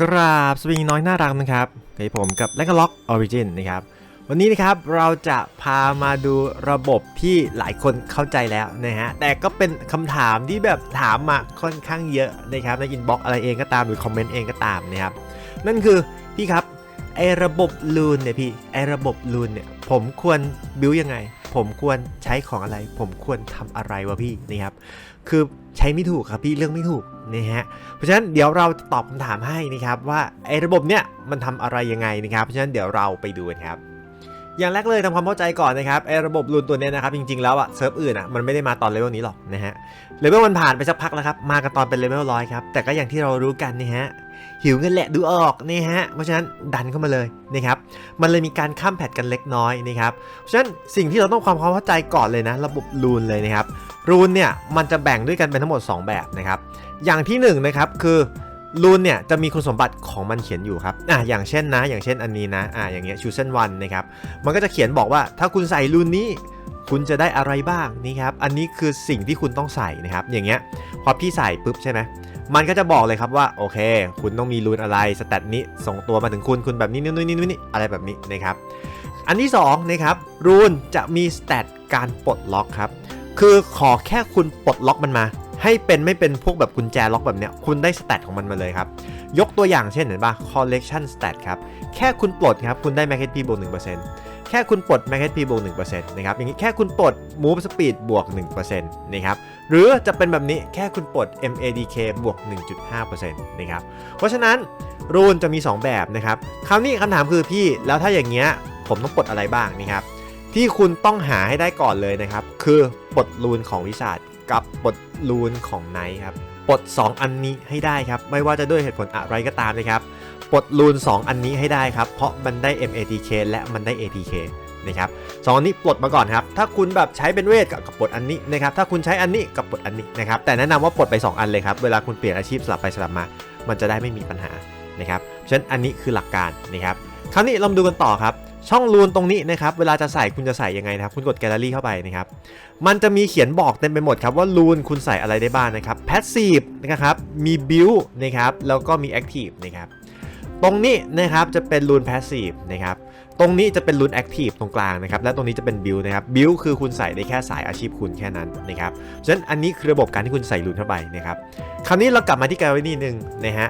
กราบสวิงน้อยน่ารักนะครับกับผมกับแลกล็อกออริจินนะครับ วันนี้นะครับเราจะพามาดูระบบที่หลายคนเข้าใจแล้วนะฮะ แต่ก็เป็นคำถามที่แบบถามมาค่อนข้างเยอะนะครับ ในอินบ็อกอะไรเองก็ตามหรือคอมเมนต์เองก็ตามนะครับ นั่นคือพี่ครับไอระบบลูนเนี่ยพี่ไอระบบลูนเนี่ยผมควรบิวยังไง ผมควรใช้ของอะไร ผมควรทำอะไรวะพี่นะครับ คือใช้ไม่ถูกครับพี่เรื่องไม่ถูก นะฮะเพราะฉะนั้นเดี๋ยวเราจะตอบคำถามให้นะครับว่าไอ้ระบบเนี้ยมันทำอะไรยังไงนะครับเพราะฉะนั้นเดี๋ยวเราไปดูกันครับอย่างแรกเลยทำความเข้าใจก่อนนะครับไอ้ระบบรูนตัวเนี้ยนะครับจริงๆแล้วอะเซิร์ฟอื่นอะมันไม่ได้มาตอนเลเวลนี้หรอกนะฮะเลเวลมันผ่านไปสักพักแล้วครับมากันตอนเป็นเลเวลร้อยครับแต่ก็อย่างที่เรารู้กันนะฮะ หิวเงินแหละดูออกนี่ฮะเพราะฉะนั้นดันเข้ามาเลยนะครับมันเลยมีการข้ามแพทกันเล็กน้อยนะครับเพราะฉะนั้นสิ่งที่เราต้องความเข้าใจก่อนเลยนะ ระบบรูนเลยนะครับรูนเนี่ยมันจะแบ่งด้วยกันเป็นทั้งหมด 2 แบบนะครับอย่างที่1นงนะครับคือรูนเนี่ยจะมีคุณสมบัติของมันเขียนอยู่ครับอะอย่างเช่นนะ อย่างเช่นอันนี้นะอะอย่างเงี้ยชูเซนวันนะครับมันก็จะเขียนบอกว่าถ้าคุณใส่รูนนี้คุณจะได้อะไรบ้างนี่ครับ อันนี้คือสิ่งที่คุณต้องใส่นะครับ อย่างเงี้ย พอพี่ใส่ปุ๊บใช่ไหม มันก็จะบอกเลยครับว่าโอเค คุณต้องมีรูนอะไรสแตทนี้ส่งตัวมาถึงคุณคุณแบบนี้นู่นนี่นู่นนี่อะไรแบบนี้นะครับอันที่2นะครับรูนจะมีสแตทการปลดล็อกครับคือขอแค่คุณปลดล็อกมันมา ให้เป็นไม่เป็นพวกแบบกุญแจล็อกแบบเนี้ยคุณได้สแตทของมันมาเลยครับ ยกตัวอย่างเช่นเห็นปะ collection stat ครับ แค่คุณปลดครับ คุณได้ m a g p บวก1% แค่คุณปลด m a g p บวก1%นะครับอย่างนี้แค่คุณปลด move speed บวก1%นะครับหรือจะเป็นแบบนี้แค่คุณปลด madk บวก 1.5%นะครับเพราะฉะนั้นรูนจะมี 2 แบบนะครับคราวนี้คำถามคือพี่แล้วถ้าอย่างเงี้ยผมต้องปลดอะไรบ้างนะครับที่คุณต้องหาให้ได้ก่อนเลยนะครับ คือปลดรูนของวิสาดกับปลดรูนของไนท์ครับปลด 2 อันนี้ให้ได้ครับ ไม่ว่าจะด้วยเหตุผลอะไรก็ตามนะครับ ปลดรูน 2 อันนี้ให้ได้ครับ เพราะมันได้ MATK และมันได้ ATK นะครับสองอันนี้ปลดมาก่อนครับ ถ้าคุณแบบใช้เป็นเวทกับปลดอันนี้นะครับ ถ้าคุณใช้อันนี้กับปลดอันนี้นะครับ แต่แนะนำว่าปลดไป 2 อันเลยครับ เวลาคุณเปลี่ยนอาชีพสลับไปสลับมา มันจะได้ไม่มีปัญหานะครับเพราะฉะนั้นอันนี้คือหลักการนะครับ คราวนี้เราดูกันต่อครับ ช่องรูนตรงนี้นะครับ เวลาจะใส่คุณจะใส่ยังไงนะครับ คุณกดแกลเลอรี่เข้าไปนะครับ มันจะมีเขียนบอกเต็มไปหมดครับว่ารูนคุณใส่อะไรได้บ้างนะครับ แพสซีฟนะครับ มีบิวนะครับ แล้วก็มีแอคทีฟนะครับ ตรงนี้นะครับจะเป็นรูนแพสซีฟนะครับตรงนี้จะเป็นรูนแอคทีฟตรงกลางนะครับ และตรงนี้จะเป็นบิวนะครับบิวคือคุณใส่ได้แค่สายอาชีพคุณแค่นั้นนะครับฉะนั้นอันนี้คือระบบการที่คุณใส่รูนเข้าไปนะครับคราวนี้เรากลับมาที่แกลเลอรี่นึงนะฮะ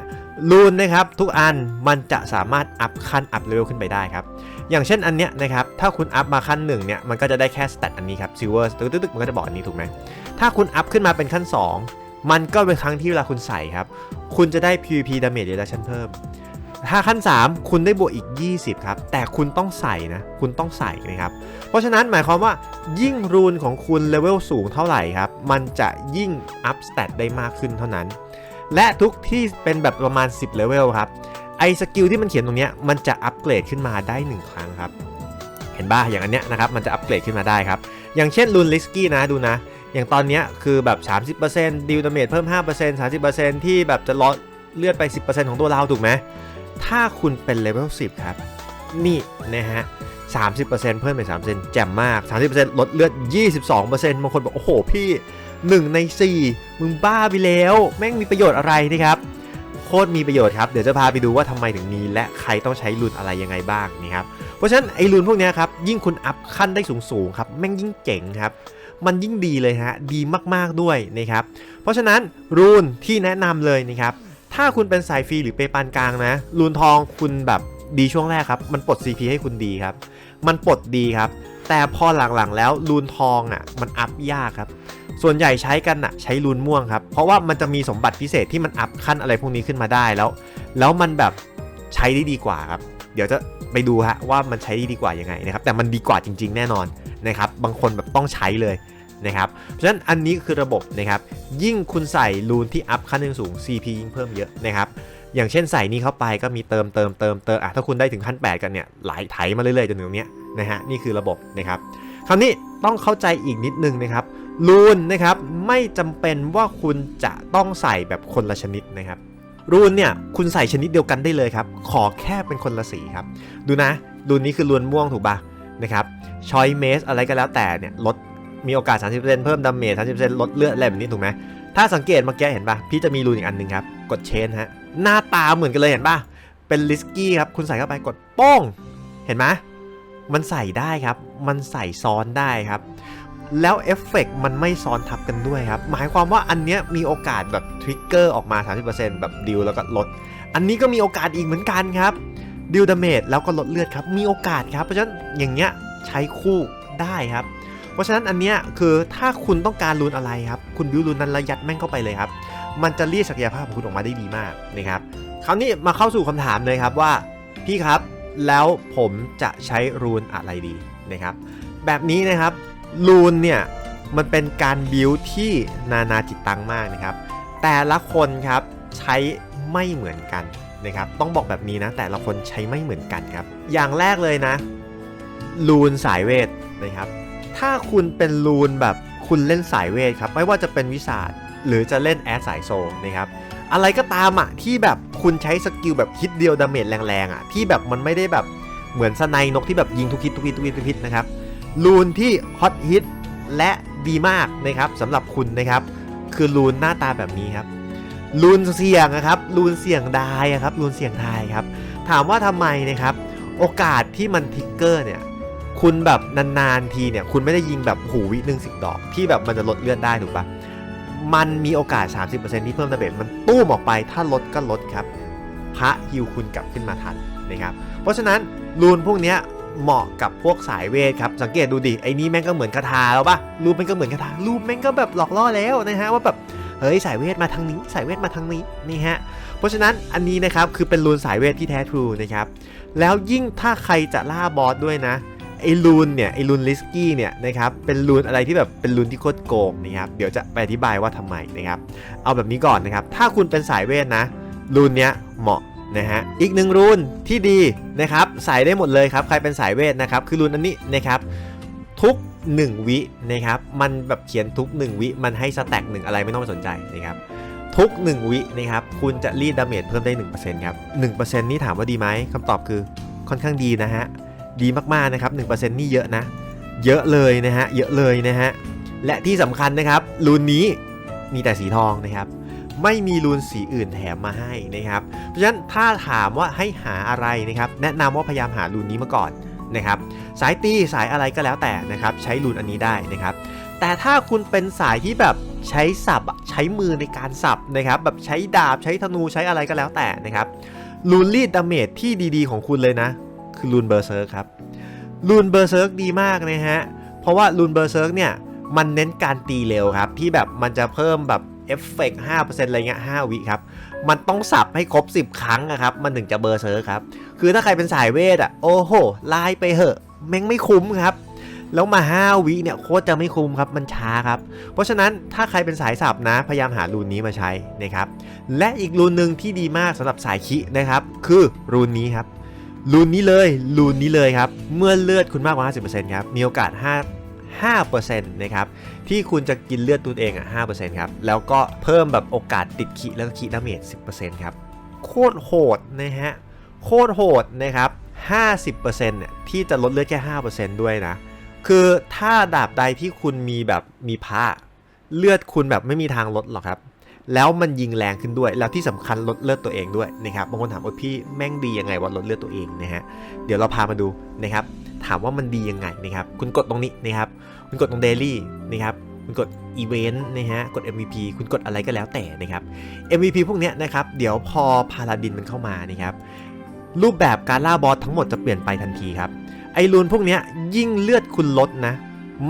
รูนนะครับทุกอันมันจะสามารถอัพขั้นอัพเลเวลขึ้นไปได้ครับ อย่างเช่นอันเนี้ยนะครับถ้าคุณอัพมาขั้นหนึ่งเนี่ยมันก็จะได้แค่สเตตอันนี้ครับซิลเวอร์ตึ๊กตึ๊กมันก็จะบอกอันนี้ถูกไหมถ้าคุณอัพขึ้นมาเป็นขั้น 2 มันก็เป็นครั้งที่เวลาคุณใส่ครับคุณจะได้ PVP damage reduction เพิ่ม ถ้าขั้น 3 คุณได้บวกอีก 20 ครับ แต่คุณต้องใส่นะ คุณต้องใส่นะครับ เพราะฉะนั้นหมายความว่ายิ่งรูนของคุณเลเวลสูงเท่าไหร่ครับ มันจะยิ่งอัพสเตตได้มากขึ้นเท่านั้น และทุกที่เป็นแบบประมาณ 10เลเวลครับ ไอสกิลที่มันเขียนตรงนี้มันจะอัปเกรดขึ้นมาได้ 1 ครั้งครับ เห็นบ้าอย่างอันเนี้ยนะครับมันจะอัปเกรดขึ้นมาได้ครับ อย่างเช่นรูนลิสกี้นะดูนะ อย่างตอนเนี้ยคือแบบ 30%ดิวดาเมจเพิ่ม 5% 30%ที่แบบจะลดเลือดไป 10%ของตัวเราถูกไหม ถ้าคุณเป็นเลเวล10 ครับ นี่นะฮะ30%เพิ่มไป3%แจ่มมาก 30%ลดเลือด 22%บางคนบอก โอ้โห พี่ 1 ใน 4 มึงบ้าไปแล้ว แม่งมีประโยชน์อะไรนะครับ โคตรมีประโยชน์ครับ เดี๋ยวจะพาไปดูว่าทำไมถึงมีและใครต้องใช้รุนอะไรยังไงบ้างนี่ครับ เพราะฉะนั้นไอ้รุนพวกเนี้ยครับ ยิ่งคุณอัพขั้นได้สูงๆครับ แม่งยิ่งเจ๋งครับ มันยิ่งดีเลยฮะ ดีมากๆด้วยนะครับ เพราะฉะนั้นรูนที่แนะนำเลยนะครับ ถ้าคุณเป็นสายฟรีหรือเปปานกลางนะรูนทองคุณแบบดีช่วงแรกครับ มันปลด CP ให้คุณดีครับ มันปลดดีครับ แต่พอหลังๆแล้วรูนทองอะมันอัพยากครับ ส่วนใหญ่ใช้กันอะใช้รูนม่วงครับ เพราะว่ามันจะมีสมบัติพิเศษที่มันอัพขั้นอะไรพวกนี้ขึ้นมาได้แล้ว แล้วมันแบบใช้ได้ดีกว่าครับ เดี๋ยวจะไปดูฮะว่ามันใช้ได้ดีกว่ายังไงนะครับ แต่มันดีกว่าจริง ๆ แน่นอนนะครับ บางคนแบบต้องใช้เลย นะครับเพราะฉะนั้นอันนี้คือระบบนะครับยิ่งคุณใส่รูนที่อัพขั้นสูง CP ยิ่งเพิ่มเยอะนะครับอย่างเช่นใส่นี้เข้าไปก็มีเติมเติมเติมเติมอะถ้าคุณได้ถึงขั้น8กันเนี่ยไหลไถมาเรื่อยๆจนถึงตรงเนี้ยนะฮะนี่คือระบบนะครับคราวนี้ต้องเข้าใจอีกนิดนึงนะครับรูนนะครับไม่จำเป็นว่าคุณจะต้องใส่แบบคนละชนิดนะครับรูนเนี่ยคุณใส่ชนิดเดียวกันได้เลยครับ ขอแค่เป็นคนละสีครับ ดูนะรูนนี้คือรูนม่วงถูกปะนะครับชอยเมสอะไรก็แล้วแต่เนี่ยลด มีโอกาส 30%เพิ่มดาเมจ30%ลดเลือดอะไรแบบนี้ถูกไหมถ้าสังเกตเมื่อกี้เห็นปะพี่จะมีรูนอีกอันหนึ่งครับ กดเชนฮะ หน้าตาเหมือนกันเลยเห็นปะเป็นลิสกี้ครับ คุณใส่เข้าไปกดโป้ง เห็นไหมมันใส่ได้ครับ มันใส่ซ้อนได้ครับ แล้วเอฟเฟกต์มันไม่ซ้อนทับกันด้วยครับ หมายความว่าอันเนี้ยมีโอกาสแบบทริกเกอร์ออกมา 30%แบบดิวแล้วก็ลด อันนี้ก็มีโอกาสอีกเหมือนกันครับดิวดาเมจแล้วก็ลดเลือดครับ มีโอกาสครับ เพราะฉะนั้นอย่างเงี้ยใช้คู่ได้ครับ เพราะฉะนั้นอันเนี้ยคือถ้าคุณต้องการรูนอะไรครับ คุณบิวรูนนั้นแล้วยัดแม่งเข้าไปเลยครับ มันจะเรียกศักยภาพของคุณออกมาได้ดีมากนะครับ คราวนี้มาเข้าสู่คำถามเลยครับว่าพี่ครับแล้วผมจะใช้รูนอะไรดีนะครับ แบบนี้นะครับรูนเนี่ยมันเป็นการบิวที่นานาจิตตังมากนะครับ แต่ละคนครับใช้ไม่เหมือนกันนะครับ ต้องบอกแบบนี้นะ แต่ละคนใช้ไม่เหมือนกันครับ อย่างแรกเลยนะรูนสายเวทนะครับ ถ้าคุณเป็นรูนแบบคุณเล่นสายเวทครับ ไม่ว่าจะเป็นวิสาดหรือจะเล่นแอดสายโซลนะครับอะไรก็ตามอะที่แบบคุณใช้สกิลแบบฮิตเดียวดาเมจแรงๆอะที่แบบมันไม่ได้แบบเหมือนสไนนกที่แบบยิงทุกฮิตทุกฮิตทุกฮิตทุกฮิตนะครับรูนที่ฮอตฮิตและดีมากนะครับสำหรับคุณนะครับ คือรูนหน้าตาแบบนี้ครับรูนเสี่ยงนะครับรูนเสี่ยงดายอะครับรูนเสี่ยงทายครับ ถามว่าทำไมนะครับ โอกาสที่มันทิกเกอร์เนี่ย คุณแบบนานๆทีเนี่ยคุณไม่ได้ยิงแบบหูวิหนึ่งสิบดอก ที่แบบมันจะลดเลือดได้ถูกปะมันมีโอกาส 30%ที่เพิ่มดาเมจมันตู้มออกไปถ้าลดก็ลดครับ พระฮิวคุณกลับขึ้นมาทันนะครับ เพราะฉะนั้นรูนพวกเนี้ยเหมาะกับพวกสายเวทครับ สังเกตดูดิไอ้นี่แม่งก็เหมือนคาถาแล้วปะรูปแม่งก็เหมือนคาถารูปแม่งก็แบบหลอกล่อแล้วนะฮะว่าแบบเฮ้ยสายเวทมาทางนี้สายเวทมาทางนี้นี่ฮะเพราะฉะนั้นอันนี้นะครับคือเป็นรูนสายเวทที่แท้ทรูนะครับแล้วยิ่งถ้าใครจะล่าบอสด้วยนะ ไอ้ลูนเนี่ยไอ้ลูนลิสกี้เนี่ยนะครับเป็นลูนอะไรที่แบบเป็นลูนที่โคตรโกงนะครับเดี๋ยวจะไปอธิบายว่าทำไมนะครับเอาแบบนี้ก่อนนะครับถ้าคุณเป็นสายเวทนะลูนเนี้ยเหมาะนะฮะอีกหนึ่งรูนที่ดีนะครับใส่ได้หมดเลยครับใครเป็นสายเวทนะครับคือรูนอันนี้นะครับทุก 1 วินะครับมันแบบเขียนทุก 1 วิมันให้สแต็กหนึ่งอะไรไม่ต้องไปสนใจนะครับทุก 1 วินะครับคุณจะรีดดาเมจเพิ่มได้ 1%ครับ1%นี่ถามว่าดีไหมคำตอบคือค่อนข้างดีนะฮะ ดีมากๆนะครับ1%นี่เยอะนะ เยอะเลยนะฮะ เยอะเลยนะฮะ และที่สำคัญนะครับรูนนี้มีแต่สีทองนะครับ ไม่มีรูนสีอื่นแถมมาให้นะครับ เพราะฉะนั้นถ้าถามว่าให้หาอะไรนะครับ แนะนำว่าพยายามหารูนนี้มาก่อนนะครับสายตีสายอะไรก็แล้วแต่นะครับ ใช้รูนอันนี้ได้นะครับ แต่ถ้าคุณเป็นสายที่แบบใช้สับใช้มือในการสับนะครับ แบบใช้ดาบใช้ธนูใช้อะไรก็แล้วแต่นะครับรูนรีดดาเมจที่ดีๆ ของคุณเลยนะ คือรูนเบอร์เซิร์กครับรูนเบอร์เซิร์กดีมากนะฮะ เพราะว่ารูนเบอร์เซิร์กเนี่ยมันเน้นการตีเร็วครับ ที่แบบมันจะเพิ่มแบบเอฟเฟกต์5%อร์เซ็นต์อะไรเงี้ย5วิครับ มันต้องสับให้ครบ 10 ครั้งนะครับ มันถึงจะเบอร์เซิร์กครับ คือถ้าใครเป็นสายเวทอะ โอ้โหไล่ไปเหอะแม่งไม่คุ้มครับ แล้วมา 5 วิเนี่ยโคตรจะไม่คุ้มครับ มันช้าครับ เพราะฉะนั้นถ้าใครเป็นสายสับนะ พยายามหารูนนี้มาใช้นะครับ และอีกรูนหนึ่งที่ดีมากสำหรับสายคินะครับ คือรูนนี้ครับ รูนนี้เลยรูนนี้เลยครับ เมื่อเลือดคุณมากกว่า 50%ครับ มีโอกาส 5 5%นะครับ ที่คุณจะกินเลือดตัวเองอะ5%ครับ แล้วก็เพิ่มแบบโอกาสติดขีแล้วก็ขีดาเมจ10%ครับ โคตรโหดนะฮะ โคตรโหดนะครับ 50%เนี่ยที่จะลดเลือดแค่ 5%ด้วยนะ คือถ้าดาบใดที่คุณมีแบบมีพระเลือดคุณแบบไม่มีทางลดหรอกครับ แล้วมันยิงแรงขึ้นด้วย แล้วที่สำคัญลดเลือดตัวเองด้วยนะครับบางคนถามว่าพี่แม่งดียังไงว่าลดเลือดตัวเองนะฮะเดี๋ยวเราพามาดูนะครับถามว่ามันดียังไงนะครับคุณกดตรงนี้นะครับคุณกดตรง daily นะครับคุณกด event นะฮะกด MVP คุณกดอะไรก็แล้วแต่นะครับ MVP พวกเนี้ยนะครับเดี๋ยวพอพาลาดินมันเข้ามานะครับรูปแบบการล่าบอสทั้งหมดจะเปลี่ยนไปทันทีครับไอรูนพวกเนี้ยยิ่งเลือดคุณลดนะ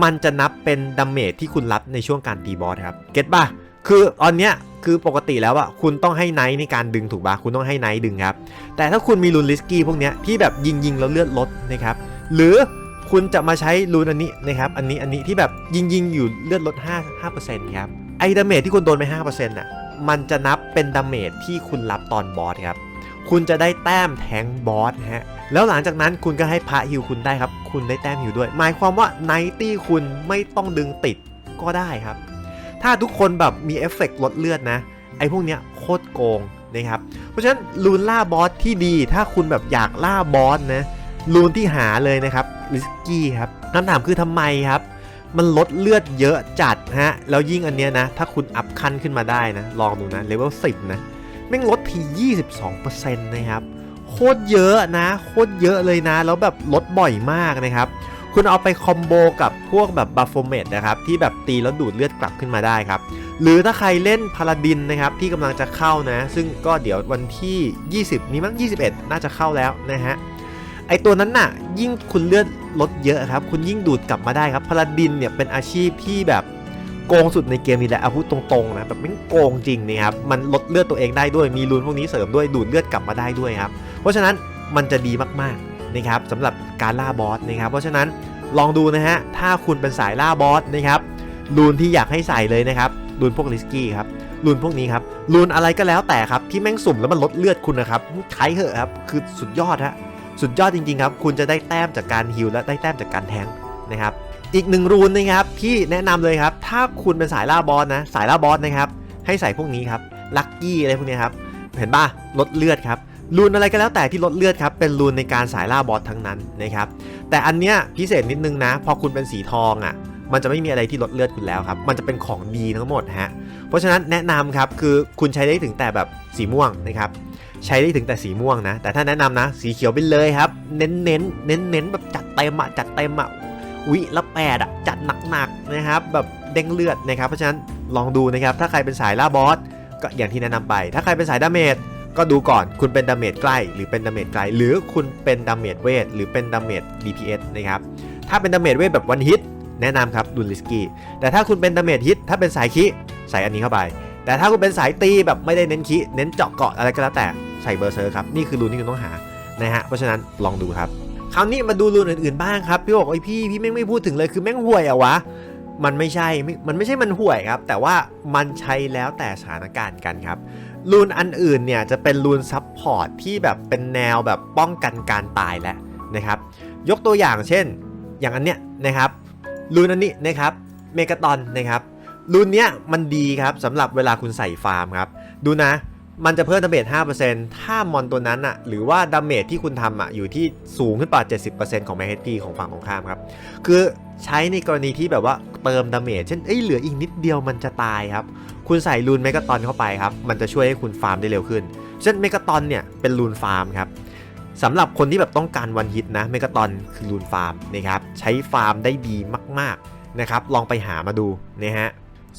มันจะนับเป็นดาเมจที่คุณรับในช่วงการตีบอสครับ เก็ตป่ะ คือตอนเนี้ย คือปกติแล้วอะคุณต้องให้ไนท์ในการดึงถูกปะคุณต้องให้ไนท์ดึงครับ แต่ถ้าคุณมีรูนลิสกี้พวกเนี้ยที่แบบยิงยิงแล้วเลือดลดนะครับ หรือคุณจะมาใช้รูนอันนี้นะครับ อันนี้อันนี้ที่แบบยิงยิงอยู่เลือดลด 5 5%ครับ ไอ้ดาเมจที่คุณโดนไป5%น่ะ มันจะนับเป็นดาเมจที่คุณรับตอนบอสครับ คุณจะได้แต้มแทงบอสฮะ แล้วหลังจากนั้นคุณก็ให้พระฮิวคุณได้ครับ คุณได้แต้มฮิวด้วย หมายความว่าไนตี้คุณไม่ต้องดึงติดก็ได้ครับ ถ้าทุกคนแบบมีเอฟเฟกต์ลดเลือดนะ ไอ้พวกเนี้ยโคตรโกงนะครับ เพราะฉะนั้นลูนล่าบอสที่ดี ถ้าคุณแบบอยากล่าบอสนะลูนที่หาเลยนะครับลิสกี้ครับคำถามคือทำไมครับ มันลดเลือดเยอะจัดฮะ แล้วยิ่งอันเนี้ยนะ ถ้าคุณอัพขั้นขึ้นมาได้นะ ลองดูนะเลเวล10 นะแม่งลดที 22%นะครับ โคตรเยอะนะ โคตรเยอะเลยนะ แล้วแบบลดบ่อยมากนะครับ คุณเอาไปคอมโบกับพวกแบบบัฟโฟเมตนะครับที่แบบตีแล้วดูดเลือดกลับขึ้นมาได้ครับ หรือถ้าใครเล่นพาลาดินนะครับที่กำลังจะเข้านะ ซึ่งก็เดี๋ยววันที่ 20 นี้มั้ง 21 น่าจะเข้าแล้วนะฮะไอตัวนั้นน่ะยิ่งคุณเลือดลดเยอะครับ คุณยิ่งดูดกลับมาได้ครับพาลาดินเนี่ยเป็นอาชีพที่แบบโกงสุดในเกมนี้แหละอาพูดตรงๆนะแบบไม่โกงจริงนะครับมันลดเลือดตัวเองได้ด้วยมีรูนพวกนี้เสริมด้วยดูดเลือดกลับมาได้ด้วยครับเพราะฉะนั้นมันจะดีมากๆ นะครับสำหรับการล่าบอสนะครับ เพราะฉะนั้นลองดูนะฮะถ้าคุณเป็นสายล่าบอสนะครับรูนที่อยากให้ใส่เลยนะครับรูนพวกริสกี้ครับรูนพวกนี้ครับรูนอะไรก็แล้วแต่ครับที่แม่งสุ่มแล้วมันลดเลือดคุณนะครับใช้เถอะครับคือสุดยอดฮะสุดยอดจริงๆครับคุณจะได้แต้มจากการฮิลและได้แต้มจากการแทงนะครับอีกหนึ่งรูนนะครับที่แนะนำเลยครับถ้าคุณเป็นสายล่าบอสนะสายล่าบอสนะครับให้ใส่พวกนี้ครับลัคกี้อะไรพวกนี้ครับเห็นป่ะลดเลือดครับ รูนอะไรก็แล้วแต่ที่ลดเลือดครับเป็นรูนในการสายล่าบอสทั้งนั้นนะครับแต่อันเนี้ยพิเศษนิดนึงนะ พอคุณเป็นสีทองอะมันจะไม่มีอะไรที่ลดเลือดคุณแล้วครับ มันจะเป็นของดีทั้งหมดฮะ เพราะฉะนั้นแนะนำครับคือคุณใช้ได้ถึงแต่แบบสีม่วงนะครับ ใช้ได้ถึงแต่สีม่วงนะ แต่ถ้าแนะนำนะ สีเขียวไปเลยครับ เน้นเน้นเน้นเน้นๆแบบจัดเต็มอะจัดเต็มอะวิละแปดอะจัดหนักๆนะครับ แบบเด้งเลือดนะครับ เพราะฉะนั้นลองดูนะครับ ถ้าใครเป็นสายล่าบอสก็อย่างที่แนะนำไป ถ้าใครเป็นสายดาเมจ ก็ดูก่อนคุณเป็นดาเมจใกล้ หรือเป็นดาเมจไกล หรือคุณเป็นดาเมจเวทหรือเป็นดาเมจ DPS นะครับถ้าเป็นดาเมจเวทแบบวันฮิตแนะนำครับดุลลิสกี้แต่ถ้าคุณเป็นดาเมจฮิตถ้าเป็นสายคิใส่อันนี้เข้าไป แต่ถ้าคุณเป็นสายตีแบบไม่ได้เน้นคิเน้นเจาะเกาะอะไรก็แล้วแต่ใส่เบอร์เซอร์ครับนี่คือรูนที่คุณต้องหานะฮะเพราะฉะนั้นลองดูครับคราวนี้มาดูรูนอื่นๆบ้างครับพี่บอกไอพี่พี่แม่งไม่พูดถึงเลยคือแม่งห่วยอะวะมันไม่ใช่ไม่มันไม่ใช่มันห่วยครับ แต่ว่ามันใช้แล้วแต่สถานการณ์กันครับ รูนอันอื่นเนี่ยจะเป็นรูนซับพอร์ตที่แบบเป็นแนวแบบป้องกันการตายแล้วนะครับ ยกตัวอย่างเช่น อย่างอันเนี้ยนะครับรูนอันนี้นะครับเมกาตอนนะครับรูนเนี้ยมันดีครับสำหรับเวลาคุณใส่ฟาร์มครับ ดูนะ มันจะเพิ่มดาเมจ 5%ถ้ามอนตัวนั้นอะหรือว่าดาเมจที่คุณทำอะอยู่ที่สูงขึ้นกว่า 70%ของแม HP ของฝั่งตรงข้ามครับ คือใช้ในกรณีที่แบบว่าเติมดาเมจเช่นเอ้ยเหลืออีกนิดเดียวมันจะตายครับ คุณใส่รูนเมกาตอนเข้าไปครับ มันจะช่วยให้คุณฟาร์มได้เร็วขึ้น เช่นเมกาตอนเนี่ยเป็นรูนฟาร์มครับสำหรับคนที่แบบต้องการวันฮิตนะเมกาตอนคือรูนฟาร์มนะครับใช้ฟาร์มได้ดีมากๆนะครับลองไปหามาดูนะฮะ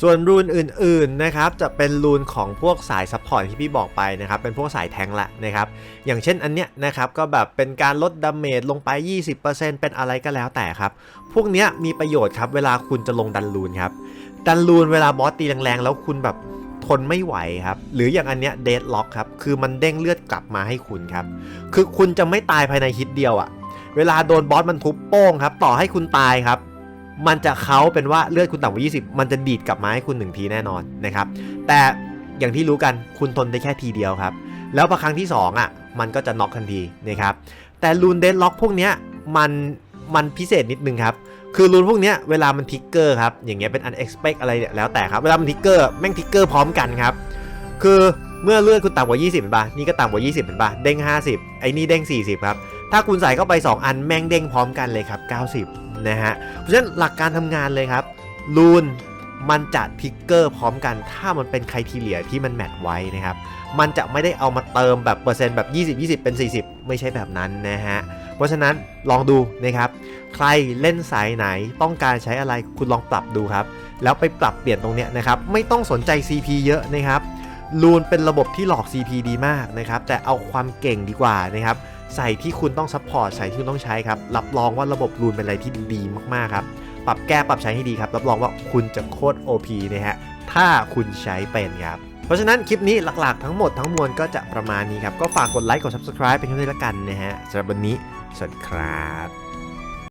ส่วนรูนอื่นๆนะครับจะเป็นรูนของพวกสายซัพพอร์ตที่พี่บอกไปนะครับเป็นพวกสายแทงค์ละนะครับอย่างเช่นอันเนี้ยนะครับก็แบบเป็นการลดดาเมจลงไป 20%เป็นอะไรก็แล้วแต่ครับ พวกเนี้ยมีประโยชน์ครับเวลาคุณจะลงดันรูนครับ ดันรูนเวลาบอสตีแรงๆ แล้วคุณแบบทนไม่ไหวครับ หรืออย่างอันเนี้ยเดดล็อกครับ คือมันเด้งเลือดกลับมาให้คุณครับ คือคุณจะไม่ตายภายในฮิตเดียวอะเวลาโดนบอสมันทุบโป้งครับ ต่อให้คุณตายครับ มันจะเขาเป็นว่าเลือดคุณต่ำกว่า20 มันจะดีดกลับมาให้คุณหนึ่งทีแน่นอนนะครับ แต่อย่างที่รู้กันคุณทนได้แค่ทีเดียวครับ แล้วพอครั้งที่2อะ มันก็จะน็อกทันทีนะครับ แต่รูนเดดล็อกพวกเนี้ยมันมันพิเศษนิดนึงครับ คือรูนพวกนี้เวลามันทิกเกอร์ครับ อย่างเงี้ยเป็น unexpect อะไรเนี่ยแล้วแต่ครับ เวลามันทิกเกอร์แม่งทิกเกอร์พร้อมกันครับ คือเมื่อเลือดคุณต่ำกว่า 20เห็นปะนี่ก็ต่ำกว่า 20เห็นปะเด้ง 50 ไอ้นี่เด้ง 40 ครับ ถ้าคุณใส่เข้าไป 2 อันแม่งเด้งพร้อมกันเลยครับ 90 นะฮะ เพราะฉะนั้นหลักการทำงานเลยครับรูนมันจะทิกเกอร์พร้อมกัน ถ้ามันเป็นไครทีเลียที่มันแมทไว้นะครับ มันจะไม่ได้เอามาเติมแบบเปอร์เซ็นต์แบบ 20 20 เป็น 40 ไม่ใช่แบบนั้นนะฮะ เพราะฉะนั้นลองดูนะครับใครเล่นสายไหนต้องการใช้อะไรคุณลองปรับดูครับ แล้วไปปรับเปลี่ยนตรงเนี้ยนะครับไม่ต้องสนใจ CP เยอะนะครับรูนเป็นระบบที่หลอก CP ดีมากนะครับแต่เอาความเก่งดีกว่านะครับใส่ที่คุณต้องซัพพอร์ตใส่ที่คุณต้องใช้ครับ รับรองว่าระบบรูนเป็นอะไรที่ดีมากๆครับ ปรับแก้ปรับใช้ให้ดีครับ รับรองว่าคุณจะโคตร OP นะฮะ ถ้าคุณใช้เป็นครับ เพราะฉะนั้นคลิปนี้หลักๆ ทั้งหมดทั้งมวลก็จะประมาณนี้ครับ ก็ฝากกดไลค์กด Subscribe เป็นกำลังใจละกันนะฮะสำหรับวันนี้ สวัสดีครับ